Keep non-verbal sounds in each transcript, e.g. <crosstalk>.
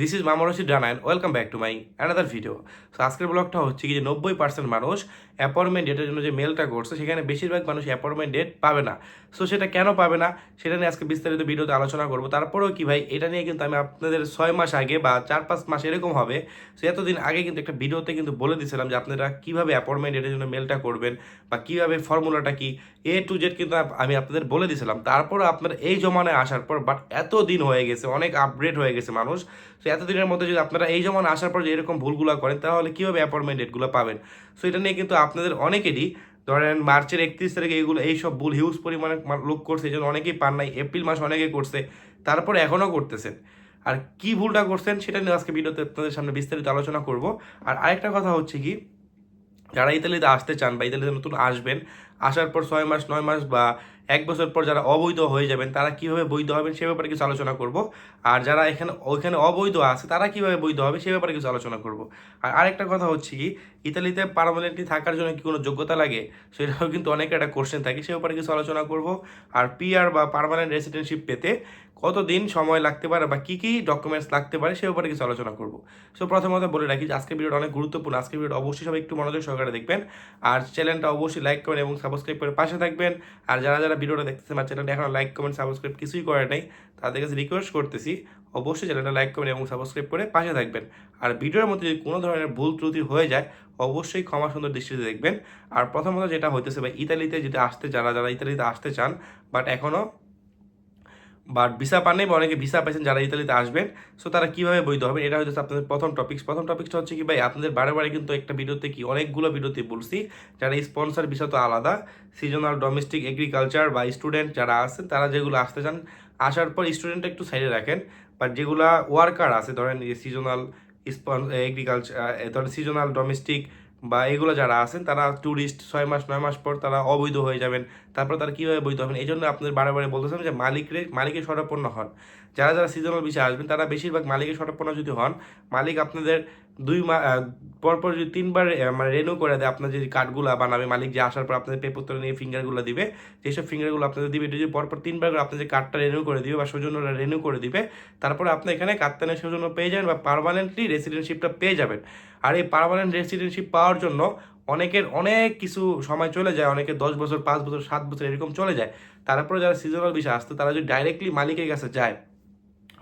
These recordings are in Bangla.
দিস ইজ মামা Rashid Rana and welcome back to my another video so আজকের ব্লগটা হচ্ছে কি যে নব্বই পার্সেন্ট মানুষ অ্যাপয়েন্টমেন্ট ডেটের জন্য যে মেলটা করছে, সেখানে বেশিরভাগ মানুষ অ্যাপয়েন্টমেন্ট ডেট পাবে না। সো সেটা কেন পাবে না? সেটা নিয়ে আজকে বিস্তারিত ভিডিওতে আলোচনা করব। তারপরেও কি ভাই, এটা নিয়ে কিন্তু আমি আপনাদের ছয় মাস আগে বা চার পাঁচ মাস এরকম হবে সো এতদিন আগে কিন্তু একটা ভিডিওতে কিন্তু বলে দিয়েছিলাম যে আপনারা কীভাবে অ্যাপয়েন্টমেন্ট ডেটের জন্য মেলটা করবেন বা কীভাবে ফর্মুলাটা কি এ টু জেড কিন্তু আমি আপনাদের বলে দিয়েছিলাম তারপরে আপনার এই জমানায় আসার পর বাট এত দিন হয়ে গেছে, অনেক আপগ্রেড হয়ে গেছে মানুষ। তো এতদিনের মধ্যে যদি আপনারা এই যেমন আসার পর এরকম ভুলগুলো করেন, তাহলে কীভাবে অ্যাপয়েন্টমেন্ট ডেটগুলো পাবেন? সো এটা নিয়ে কিন্তু আপনাদের অনেকেরই, ধরেন মার্চের একত্রিশ তারিখে এইগুলো, এইসব ভুল হিউজ পরিমাণে লোক করছে, এই জন্য অনেকেই পান নাই। এপ্রিল মাস অনেকে করছে, তারপর এখনও করতেছেন। আর কি ভুলটা করছেন সেটা নিয়ে আজকে ভিডিওতে আপনাদের সামনে বিস্তারিত আলোচনা করব। আর আরেকটা কথা হচ্ছে কি, যারা ইতালিতে আসতে চান বা ইতালিতে নতুন আসবেন, আসার পর ছয় মাস, নয় মাস বা এক বছর পর যারা অবৈধ হয়ে যাবেন, তারা কীভাবে বৈধ হবেন সে ব্যাপারে কিছু আলোচনা করব। আর যারা এখানে, ওইখানে অবৈধ আছে, তারা কীভাবে বৈধ হবে সে ব্যাপারে কিছু আলোচনা করব। আর আরেকটা কথা হচ্ছে কি, ইতালিতে পারমানেন্টলি থাকার জন্য কি কোনো যোগ্যতা লাগে? সেটাও কিন্তু অনেক একটা কোশ্চেন থাকে, সে ব্যাপারে কিছু আলোচনা করব। আর পিআর বা পার্মানেন্ট রেসিডেন্টশিপ পেতে কতদিন সময় লাগতে পারে বা কী কী ডকুমেন্টস লাগতে পারে সে ব্যাপারে কিছু আলোচনা করব। সো প্রথমত বলে রাখি যে আজকের ভিডিওটা অনেক গুরুত্বপূর্ণ। আজকের ভিডিওটা অবশ্যই সবাই একটু মনোযোগ সহকারে দেখবেন। আর চ্যানেলটা অবশ্যই লাইক করেন এবং সাবস্ক্রাইব করে পাশে থাকবেন। আর যারা যারা ভিডিওটা দেখতেছেন আমার চ্যানেলটা এখন লাইক কমেন্ট সাবস্ক্রাইব কিছুই করে নাই, তাদের কাছে রিকোয়েস্ট করতেছি, অবশ্যই চ্যানেলটা লাইক কমেন্ট এবং সাবস্ক্রাইব করে পাশে থাকবেন। আর ভিডিওর মধ্যে যদি কোনো ধরনের ভুল ত্রুটি হয়ে যায়, অবশ্যই ক্ষমা সুন্দর দৃষ্টিতে দেখবেন। আর প্রথমত যেটা হইতেছে বা ইতালিতে যদি আসতে যারা যারা ইতালিতে আসতে চান বাট এখনও বাট ভিসা পান নাই বা অনেকে ভিসা পাইছেন যারা ইতালিতে আসবেন সো তারা কীভাবে বৈধ হবেন এটা হচ্ছে আপনাদের প্রথম টপিক্স প্রথম টপিকসটা হচ্ছে কি ভাই, আপনাদের বারে বারে কিন্তু একটা ভিডিওতে কি অনেকগুলো ভিডিওতে বলছি, যারা স্পন্সর বিষয় তো আলাদা সিজনাল ডোমেস্টিক এগ্রিকালচার বা স্টুডেন্ট যারা আছেন, তারা যেগুলো আসতে চান, আসার পর স্টুডেন্টটা একটু সাইডে রাখেন। বাট যেগুলা ওয়ার্কার আছে, ধরেন সিজনাল এগ্রিকালচার ধরেন সিজনাল ডোমেস্টিক বা এগুলো যারা আছেন, তারা ট্যুরিস্ট ছয় মাস, নয় মাস পর তারা অবৈধ হয়ে যাবেন। তারপর তারা কীভাবে বৈধ হবেন? এই জন্য আপনাদের বারে বারে বলতেছেন যে মালিকরে, মালিকের স্বরাপন্ন হন। যারা যারা সিজনাল বিষয়ে আসবেন, তারা বেশিরভাগ মালিকের স্বরাপন্ন যদি হন, মালিক আপনাদের দুই মা পরপর যদি তিনবার মানে রেনু করে দেয় আপনার যে কার্ডগুলো বানাবে মালিক যে আসার পর আপনাদের পেপত্র নিয়ে ফিঙ্গারগুলো দিবে, যেসব ফিঙ্গারগুলো আপনাদের দিবে এটা যদি পরপর তিনবার করে আপনার যে কার্ডটা রেনু করে দিবে বা সৌজন্যটা রেনু করে দিবে, তারপরে আপনি এখানে কাত্তানের সৌজন্য পেয়ে যাবেন বা পারমানেন্টলি রেসিডেন্টশিপটা পেয়ে যাবেন। আর এই পারমানেন্ট রেসিডেন্টশিপ পাওয়ার জন্য অনেকের অনেক কিছু সময় চলে যায়, অনেকে দশ বছর, পাঁচ বছর, সাত বছর এরকম চলে যায়। তারপরে যারা সিজনাল বিষয় আসতো, তারা যদি ডাইরেক্টলি মালিকের কাছে যায়,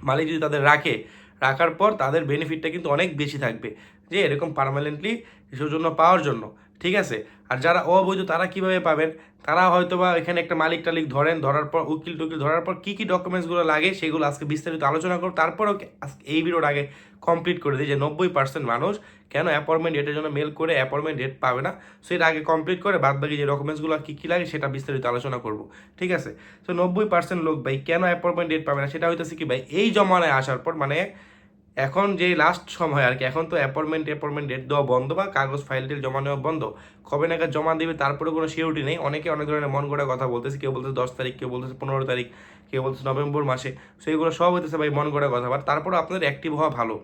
মালিক যদি তাদের রাখে রাখার পর তাদের বেনিফিটটা কিন্তু অনেক বেশি থাকবে। যে এরকম পার্মানেন্টলি সৌজন্য পাওয়ার জন্য। ঠিক আছে? আর যারা অবৈধ, তারা কীভাবে পাবেন? তারা হয়তো বা এখানে একটা মালিক টালিক ধরেন, ধরার পর, উকিল টুকিল ধরার পর কী কী ডকুমেন্টসগুলো লাগে সেগুলো আজকে বিস্তারিত আলোচনা করব। তারপরেও এই ভিডিওর আগে কমপ্লিট করে দিই যে নব্বই পার্সেন্ট মানুষ কেন অ্যাপয়েন্টমেন্ট ডেটের জন্য মেল করে অ্যাপয়েন্টমেন্ট ডেট পাবে না? সো এটা আগে কমপ্লিট করে বাদ বাকি যে ডকুমেন্টসগুলো কী কী লাগে সেটা বিস্তারিত আলোচনা করব। ঠিক আছে? তো নব্বই পার্সেন্ট লোক ভাই কেন অ্যাপয়েন্টমেন্ট ডেট পাবে না সেটা হইতেছে কি ভাই এই জমানায় আসার পর মানে এখন যে লাস্ট সময় আর কি, এখন তো অ্যাপয়েন্টমেন্ট অ্যাপয়েন্টমেন্ট ডেট দেওয়া বন্ধ বা কাগজ ফাইল টেল জমা নেওয়া বন্ধ। কবে নাগাদ জমা দেবে তারপরে কোনো সিউরিটি নেই। অনেকে অনেক ধরনের মন গড়া কথা বলতেছে, কেউ বলতেছে দশ তারিখ, কেউ বলতেছে পনেরো তারিখ, কেউ বলতেছে নভেম্বর মাসে। সো সব হইতেছে ভাই মন গড়া কথা। বাট তারপরে আপনাদের অ্যাক্টিভ হওয়া ভালো।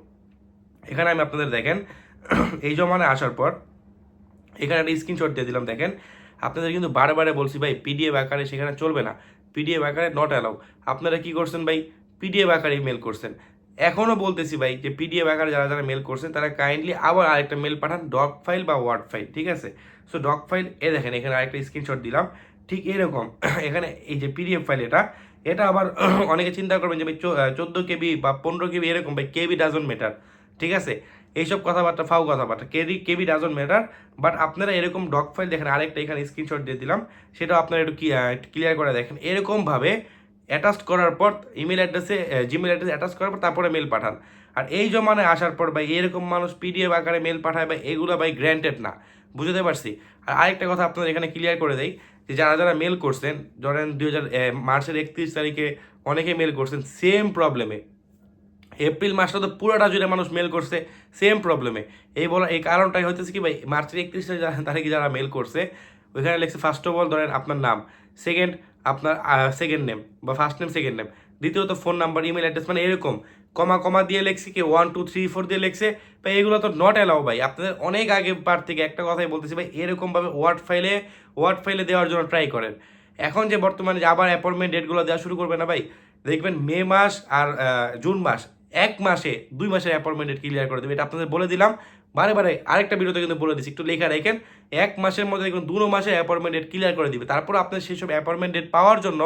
এখানে আমি আপনাদের দেখেন, <clears throat> এই জমানায় আসার পর, এখানে একটা স্ক্রিনশট দিয়ে দিলাম, দেখেন। আপনাদের কিন্তু বারে বলছি ভাই পিডিএফ আকারে সেখানে চলবে না। পিডিএফ আকারে নট অ্যালাউ আপনারা কি করছেন ভাই? পিডিএফ আকারে মেল করছেন। এখনও বলতেছি ভাই যে পিডিএফ আকারে যারা যারা মেল করছেন, তারা কাইন্ডলি আবার আরেকটা মেল পাঠান ডক ফাইল বা ওয়ার্ড ফাইল ঠিক আছে? সো ডক ফাইল এ দেখেন, এখানে আরেকটা স্ক্রিনশট দিলাম। ঠিক এরকম, <clears throat> এখানে এই যে পিডিএফ ফাইল এটা এটা আবার <clears throat> অনেকে চিন্তা করবেন যে ভাই চোদ্দ কেবি বা পনেরো কেবি এরকম ভাই, কেবি ডাজন মেটার ঠিক আছে? এইসব কথাবার্তা, ফাউ কথাবার্তা, কেবি কেবি ডাজন ম্যাটার বাট আপনারা এরকম ডক ফাইল দেখেন আরেকটা এখানে স্ক্রিনশট দিয়ে দিলাম সেটা আপনারা একটু ক্লিয়ার করে দেখেন। এরকমভাবে অ্যাটাচ করার পর ইমেল অ্যাড্রেসে জিমেল অ্যাড্রেসে অ্যাটাচ করার পর তারপরে মেল পাঠান। আর এই জমানায় আসার পর ভাই, এরকম মানুষ পিডিএফ আকারে মেল পাঠায় বা এগুলো ভাই গ্র্যান্টেড না। বুঝতে পারছি? আর আরেকটা কথা আপনাদের এখানে ক্লিয়ার করে দেই, যে যারা যারা মেল করছেন, ধরেন দুই হাজার মার্চের একত্রিশ তারিখে অনেকে মেল করছেন সেম প্রবলেমে এপ্রিল মাসটা তো পুরোটা জুড়ে মানুষ মেল করছে সেম প্রবলেমে এই বলা, এই কারণটাই হইতেছে কি ভাই, মার্চের একত্রিশ তারিখে যারা মেল করছে, ওইখানে লিখছে ফার্স্ট অফ অল ধরেন আপনার নাম। সেকেন্ড আপনার সেকেন্ড নেম বা ফার্স্ট নেম সেকেন্ড নেম দ্বিতীয়ত ফোন নাম্বার ইমেল অ্যাড্রেস মানে এরকম। কমা কমা দিয়ে লেখছি কি? ওয়ান টু থ্রি ফোর দিয়ে লেখছে। ভাই, এগুলো তো নট অ্যালাউ ভাই। আপনাদের অনেক আগে পার থেকে একটা কথাই বলতেছি ভাই, এরকমভাবে ওয়ার্ড ফাইলে ওয়ার্ড ফাইলে দেওয়ার জন্য ট্রাই করেন। এখন যে বর্তমানে যে আবার অ্যাপয়েন্টমেন্ট ডেটগুলো দেওয়া শুরু করবে না ভাই, দেখবেন মে মাস আর জুন মাস, এক মাসে, দুই মাসের অ্যাপয়েন্টমেন্ট ডেট ক্লিয়ার করে দেবে। এটা আপনাদের বলে দিলাম। বারে বারে আরেকটা ভিডিওতে কিন্তু বলে দিচ্ছি, একটু লেখা রাখেন। এক মাসের মধ্যে দেখুন দুটো মাসে অ্যাপয়েন্টমেন্ট ডেট ক্লিয়ার করে দিবে। তারপর আপনার সেই সব অ্যাপয়েন্টমেন্ট ডেট পাওয়ার জন্য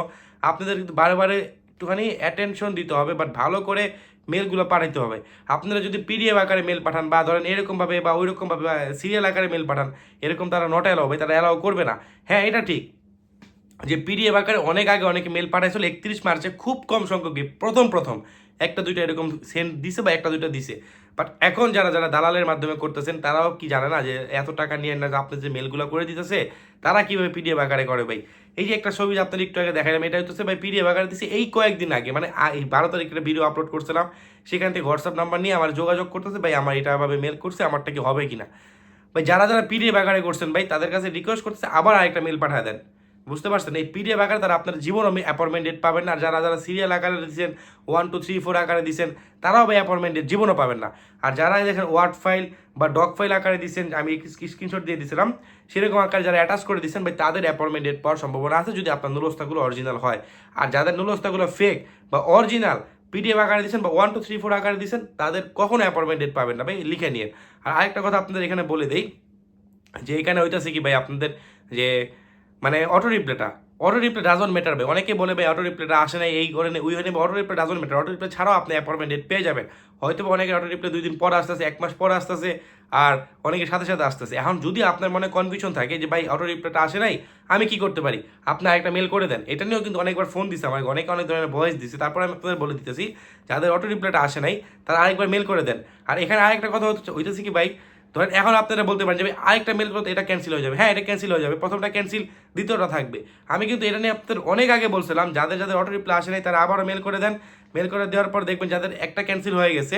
আপনাদের কিন্তু বারে বারে একটুখানি অ্যাটেনশন দিতে হবে বাট ভালো করে মেলগুলো পাঠাতে হবে। আপনারা যদি পিডিএফ আকারে মেল পাঠান বা ধরেন এরকমভাবে বা ওইরকমভাবে বা সিরিয়াল আকারে মেল পাঠান, এরকম তারা নট অ্যালাও হবে, তারা অ্যালাউ করবে না। হ্যাঁ এটা ঠিক যে পিডিএফ আকারে অনেক আগে অনেকে মেল পাঠাইছিল, একত্রিশ মার্চে খুব কম সংখ্যক প্রথম প্রথম। একটা দুইটা এরকম সেন্ট দিছে বা একটা দুইটা দিছে। বাট এখন যারা যারা দালালের মাধ্যমে করতেছেন, তারাও কি জানে না যে এত টাকা নিয়ে না আপনি যে মেলগুলো করে দিতেছে, তারা কীভাবে পিডিএফ আকারে করে ভাই? এই যে একটা ছবি আপনার একটু আগে দেখালাম এটা হচ্ছে ভাই পিডিএফ আকারে দিছে এই কয়েকদিন আগে। মানে এই বারো তারিখ একটা ভিডিও আপলোড করছিলাম, সেখান থেকে হোয়াটসঅ্যাপ নাম্বার নিয়ে আমার যোগাযোগ করতেছে, ভাই আমার এটা ভাবে মেল করছে, আমারটা কি হবে কিনা? ভাই যারা যারা পিডিএফ আকারে করছেন ভাই, তাদের কাছে রিকোয়েস্ট করতেছে, আবার আরেকটা মেল পাঠায় দেন। বুঝতে পারছেন? এই পিডিএফ আকারে তারা আপনার জীবন আমি অ্যাপয়েন্টমেন্ট ডেট পাবেন না। আর যারা যারা সিরিয়াল আকারে দিচ্ছেন ওয়ান টু থ্রি ফোর আকারে দিচ্ছেন তারাও ভাই অ্যাপয়েন্টমেন্ট ডেট জীবনও পাবেন না। আর যারা দেখেন ওয়ার্ড ফাইল বা ডক ফাইল আকারে দিচ্ছেন আমি স্ক্রিনশট দিয়ে দিয়েছিলাম সেরকম আকারে যারা অ্যাটাচ করে দিচ্ছেন ভাই তাদের অ্যাপয়েন্টমেন্ট ডেট পাওয়ার সম্ভাবনা আছে যদি আপনার নুলস্তাগুলো অরিজিনাল হয়। আর যাদের নুলস্তাগুলো ফেক বা অরিজিনাল পিডিএফ আকারে দিচ্ছেন বা ওয়ান টু থ্রি ফোর আকারে দিচ্ছেন তাদের কখনো অ্যাপয়েন্টমেন্ট ডেট পাবেন না, ভাই লিখে নিয়ে আর আরেকটা কথা আপনাদের এখানে বলে দেই, যে এখানে হইতেছে কি ভাই আপনাদের যে মানে অটো রিপ্লেটা অটো রিপ্লে ডাজন মেটার ভাই। অনেকে বলে ভাই অটো রিপ্লেটা আসে না এই করে উই হয়নি auto reply doesn't matter auto reply ছাড়াও আপনি অ্যাপয়েন্টমেন্ট ডেট পেয়ে যাবেন। হয়তো বা অনেকের অটো রিপ্লে দুই দিন পর আসতেছে, এক মাস পর আসতেছে, আর অনেকের সাথে সাথে আসতেছে। এখন যদি আপনার মনে কনফিউশন থাকে যে ভাই অটো রিপ্লেটা আসে নাই, আমি কি করতে পারি? আপনি একটা মেল করে দেন। এটা নিয়েও কিন্তু অনেকবার ফোন দিছে আমাকে, অনেকে অনেক ধরনের ভয়েস দিছে। তারপরে আমি আপনাদের বলে দিতেছি, যাদের অটো রিপ্লেটা আসে নাই, তারা আরেকবার মেল করে দেন। আর এখানে আরেকটা কথা হচ্ছে হইতেছে কি ভাই ধরেন এখন আপনারা বলতে পারেন যে আরেকটা মেল করতে এটা ক্যান্সেল হয়ে যাবে। হ্যাঁ এটা ক্যান্সেল হয়ে যাবে। প্রথমটা ক্যান্সেল দ্বিতীয়টা থাকবে। আমি কিন্তু এটা নিয়ে আপনাদের অনেক আগে বলছিলাম, যাদের যাদের অটো রিপ্লাই আসে নাই, তারা আবারও মেল করে দেন। মেল করে দেওয়ার পর দেখবেন যাদের একটা ক্যান্সেল হয়ে গেছে,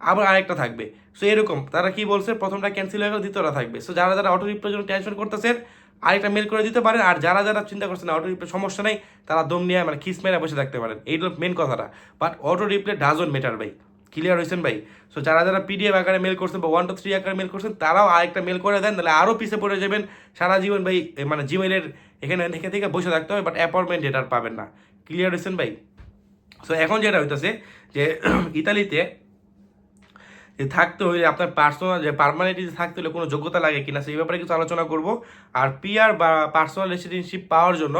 আবার আরেকটা থাকবে। সো এরকম। তারা কি বলছে? প্রথমটা ক্যান্সেল হয়ে গেল, দ্বিতীয়টা থাকবে। সো যারা যারা অটো রিপ্লের জন্য টেনশন করতেছেন, আরেকটা মেল করে দিতে পারেন। আর যারা যারা চিন্তা করছেন অটো রিপ্লে সমস্যা নেই, তারা দম নিয়ে মানে খিস মেরে বসে থাকতে পারেন। এইটা মেন কথাটা। But auto reply doesn't matter ভাই। ক্লিয়ার হয়েছেন ভাই? সো যারা যারা পিডিএফ আকারে মেল করছেন বা ওয়ান টু থ্রি আকারে মেল করছেন, তারাও আরেকটা মেল করে দেন তাহলে আরও পিছিয়ে পড়ে যাবেন। সারা জীবন ভাই মানে জিমেলের এখানে থেকে থেকে বসে থাকতে হবে বাট অ্যাপয়েন্টমেন্ট এটা আর পাবেন না। ক্লিয়ার হয়েছেন ভাই? সো এখন যেটা হইতেছে যে, <clears throat> ইতালিতে যে থাকতে হইলে আপনার পার্সোনাল যে পারমানেন্টলি থাকতে হলে কোনো যোগ্যতা লাগে কিনা, সেই ব্যাপারে কিছু আলোচনা করব। আর পিআর বা পার্সোনাল রেসিডেন্সিপ পাওয়ার জন্য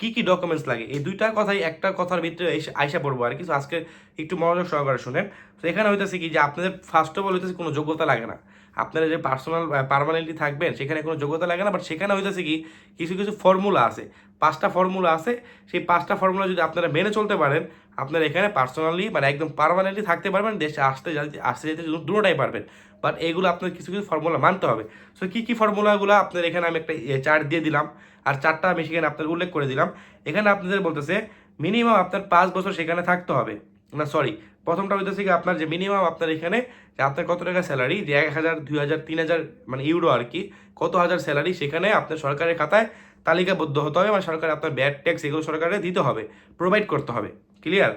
কি কি ডকুমেন্টস লাগে? এই দুইটা কথাই একটা কথার ভিতরে আইসা পড়ব আর কিছু আজকে একটু মনোযোগ সহকারে শুনেন। তো এখানে হইতেছে কি যে আপনাদের ফার্স্ট অফ অল হইতেছে কোনো যোগ্যতা লাগে না। আপনারা যে পার্সোনাল পারমানেন্টলি থাকবেন, সেখানে কোনো যোগ্যতা লাগে না। বাট সেখানে হইতেছে কি, কিছু কিছু ফর্মুলা আছে। পাঁচটা ফর্মুলা আছে। সেই পাঁচটা ফর্মুলা যদি আপনারা মেনে চলতে পারেন, আপনারা এখানে পার্সোনালি মানে একদম পারমানেন্টলি থাকতে পারবেন, দেশে আসতে আসতে যেতে দুটোটাই পারবেন। বাট এগুলো আপনার কিছু কিছু ফর্মুলা মানতে হবে। সো কী কী ফর্মুলাগুলো আপনার এখানে আমি একটা চার্ট দিয়ে দিলাম। আর চারটা আমি সেখানে আপনার উল্লেখ করে দিলাম। এখানে আপনাদের বলতেছে মিনিমাম আপনার পাঁচ বছর সেখানে থাকতে হবে। না সরি প্রথমটা হইতেছে কি আপনার যে মিনিমাম আপনার এখানে, যে আপনার কত টাকা স্যালারি যে এক হাজার, দুই হাজার, তিন হাজার মানে ইউরো আর কি, কত হাজার স্যালারি সেখানে আপনার সরকারের খাতায় তালিকাবদ্ধ হতে হবে মানে সরকার আপনার ব্যাড ট্যাক্স এগুলো সরকারে দিতে হবে প্রোভাইড করতে হবে। ক্লিয়ার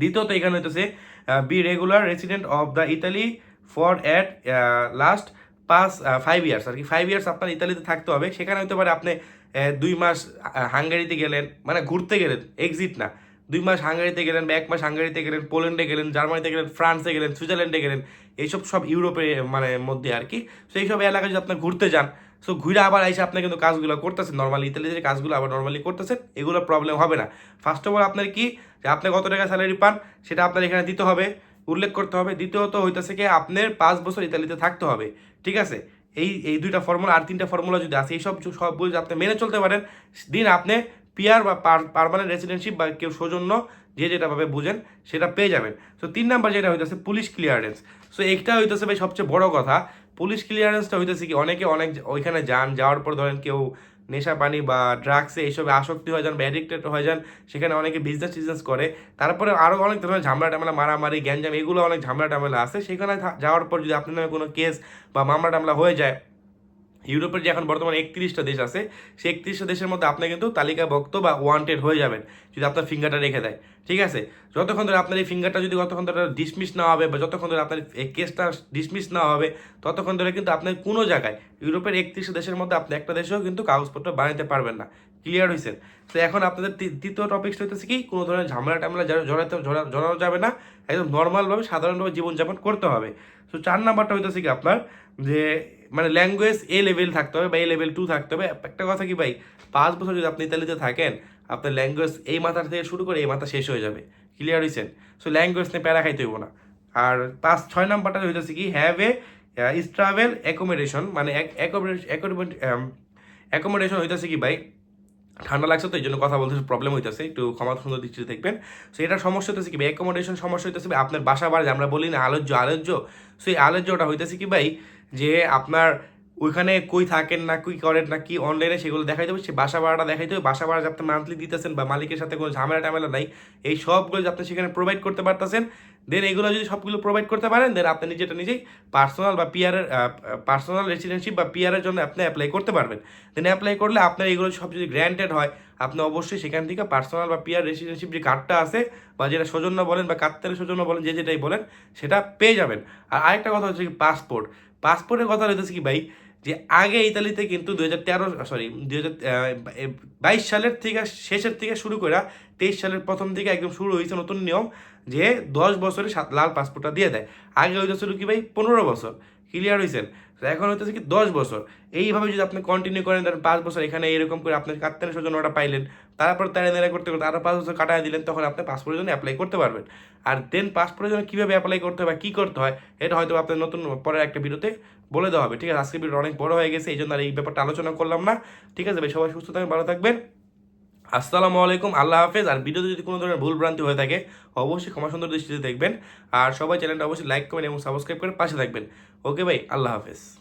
দ্বিতীয়ত এখানে হইতেছে be regular resident of the Italy for at last past five years আর কি ফাইভ ইয়ার্স আপনার ইতালিতে থাকতে হবে, সেখানে হতে পারে আপনি দুই মাস হাঙ্গারিতে গেলেন মানে ঘুরতে গেলেন এক্সিট না, দুই মাস হাঙ্গারিতে গেলেন বা এক মাস হাঙ্গারিতে গেলেন, পোল্যান্ডে গেলেন, জার্মানিতে গেলেন, ফ্রান্সে গেলেন, সুইজারল্যান্ডে গেলেন, এইসব সব ইউরোপে মানে মধ্যে আর কি সেই সব এলাকায় যদি আপনি ঘুরতে যান সো ঘুরে আবার এসে আপনি কিন্তু কাজগুলো করতেছেন নর্মালি ইতালিতে যে কাজগুলো আবার নর্মালি করতেছেন এগুলো প্রবলেম হবে না। ফার্স্ট অফ অল আপনার কি, যে আপনি কত টাকা স্যালারি পান, সেটা আপনার এখানে দিতে হবে। উল্লেখ করতে হবে। দ্বিতীয়ত হইতেছে কি, আপনার পাঁচ বছর ইতালিতে থাকতে হবে। ঠিক আছে? এই এই দুইটা ফর্মুলা আর তিনটা ফর্মুলা যদি আছে, এইসব সবগুলো যদি আপনি মেনে চলতে পারেন, দিন আপনি পিয়ার বা পারমানেন্ট রেসিডেন্সিপ বা কেউ সৌজন্য যে যেটাভাবে বুঝেন, সেটা পেয়ে যাবেন। সো তিন নাম্বার যেটা হইতেছে পুলিশ ক্লিয়ারেন্স সো এইটা হইতেছে ভাই সবচেয়ে বড় কথা পুলিশ ক্লিয়ারেন্সটা হইতেছে কি, অনেকে অনেক ওইখানে যান, যাওয়ার পর ধরেন কেউ নেশা পানি বা ড্রাগসে এইসবে আসক্তি হয়ে যান বা অ্যাডিক্টেড হয়ে যান, সেখানে অনেকে বিজনেস টিজনেস করে। তারপরে আরও অনেক ধরনের ঝামেলা টামেলা, মারামারি, গ্যাঞ্জাম, এগুলো অনেক ঝামেলা টামেলা আছে। সেখানে যাওয়ার পর যদি আপনার নামে কোনো কেস বা মামলা টামলা হয়ে যায় ইউরোপের যে এখন বর্তমানে একত্রিশটা দেশ আছে, সেই একত্রিশটা দেশের মধ্যে আপনি কিন্তু তালিকাভুক্ত বা ওয়ান্টেড হয়ে যাবেন, যদি আপনার ফিঙ্গারটা রেখে দেয়। ঠিক আছে? যতক্ষণ ধরে আপনার এই ফিঙ্গারটা যদি যতক্ষণ ধরে ডিসমিস না হবে বা যতক্ষণ ধরে আপনার এই কেসটা ডিসমিস না হবে, ততক্ষণ ধরে কিন্তু আপনার কোনো জায়গায়, ইউরোপের একত্রিশটা দেশের মধ্যে আপনি একটা দেশেও কিন্তু কাগজপত্র বানাতে পারবেন না। ক্লিয়ার হয়েছেন তো এখন আপনাদের তৃতীয় টপিকস হইতেছে কি, কোনো ধরনের ঝামেলা টামেলা জড়া- জড়াতে জড়া- জড়ানো যাবে না, একদম নর্মালভাবে সাধারণভাবে জীবনযাপন করতে হবে। তো চার নাম্বারটা হইতেছে কি আপনার, যে মানে ল্যাঙ্গুয়েজ এ লেভেল থাকতে হবে বা এ লেভেল টু থাকতে হবে। একটা কথা কি ভাই, পাঁচ বছর যদি আপনি ইতালিতে থাকেন, আপনার ল্যাঙ্গুয়েজ এই মাথার থেকে শুরু করে এই মাথা শেষ হয়ে যাবে। ক্লিয়ার হয়েছেন সো ল্যাঙ্গুয়েজ নিয়ে প্যারা খাইতে হইব না। আর পাঁচ, ছয় নাম্বারটা হইতেছে কি হ্যাভ এ ট্রাভেল অ্যাকোমোডেশন মানে অ্যাকোমোডেশন হইতেছে কি ভাই ঠান্ডা লাগছে তো, এই জন্য কথা বলতে প্রবলেম হইতেছে, একটু ক্ষমতা সুন্দর দৃষ্টিতে দেখবেন। সো এটা সমস্যা হইতেছে কি ভাই? অ্যাকোমোডেশন সমস্যা হইতেছে আপনার বাসা বাড়ি আমরা বলি না আলোচ্য আলোচ্য সো এই আলোচ্যটা হইতেছে কি ভাই, যে আপনার ওইখানে কই থাকেন না, কই করেন না, কি অনলাইনে সেগুলো দেখাই দেবে সে বাসা ভাড়াটা দেখাই দেবে বাসা ভাড়া যে আপনি মান্থলি দিতেছেন বা মালিকের সাথে কোনো ঝামেলা টামেলা নাই, এই সবগুলো আপনি সেখানে প্রোভাইড করতে পারতেছেন দেন এগুলো যদি সবগুলো প্রোভাইড করতে পারেন দেন আপনি নিজেটা নিজেই পার্সোনাল বা পিয়ারের পার্সোনাল রেসিডেন্সিপ বা পিয়ারের জন্য আপনি অ্যাপ্লাই করতে পারবেন। দেন অ্যাপ্লাই করলে আপনার এগুলো সব যদি গ্র্যান্টেড হয়, আপনি অবশ্যই সেখান থেকে পার্সোনাল বা পিয়ার রেসিডেন্সিপ যে কার্ডটা আছে, বা যেটা সৌজন্য বলেন বা কাত্তারের সৌজন্য বলেন, যে যেটাই বলেন, সেটা পেয়ে যাবেন। আর আরেকটা কথা হচ্ছে কি পাসপোর্ট পাসপোর্টের কথা রয়েছে কি ভাই? যে আগে ইতালিতে কিন্তু দুই হাজার তেরো সরি দুই হাজার বাইশ সালের থেকে শেষের থেকে শুরু করে তেইশ সালের প্রথম থেকে একদম শুরু হয়েছে নতুন নিয়ম যে দশ বছরে লাল পাসপোর্টটা দিয়ে দেয়। আগে হইতেছিল কি ভাই? পনেরো বছর। ক্লিয়ার হয়েছেন তো এখন হইতেছে কি দশ বছর। এইভাবে যদি আপনি কন্টিনিউ করেন, ধরেন পাঁচ বছর এখানে এরকম করে আপনি কাত্তানের জন্য ওটা পাইলেন, তারপর তারা করতে করতে আরও পাঁচ বছর কাটায় দিলেন, তখন আপনি পাসপোর্টের জন্য অ্যাপ্লাই করতে পারবেন। আর দেন পাসপোর্টের জন্য কীভাবে অ্যাপ্লাই করতে হয় কী করতে হয়, এটা হয়তো আপনার নতুন পরের একটা ভিডিওতে বলে দেওয়া হবে। ঠিক আছে, আজকের ভিডিও অনেক বড় হয়ে গেছে এই জন্য আর এই ব্যাপারটা আলোচনা করলাম না। ঠিক আছে ভাই, সবাই সুস্থ থাকবেন, ভালো থাকবেন। আসসালামু আলাইকুম, আল্লাহ হাফেজ। আর ভিডিওতে যদি কোনো ধরনের ভুল ভ্রান্তি হয়ে থাকে, অবশ্যই ক্ষমা সুন্দর দৃষ্টিতে দেখবেন। আর সবাই চ্যানেলটা অবশ্যই লাইক করবেন এবং সাবস্ক্রাইব করে পাশে থাকবেন। ওকে ভাই আল্লাহ হাফেজ।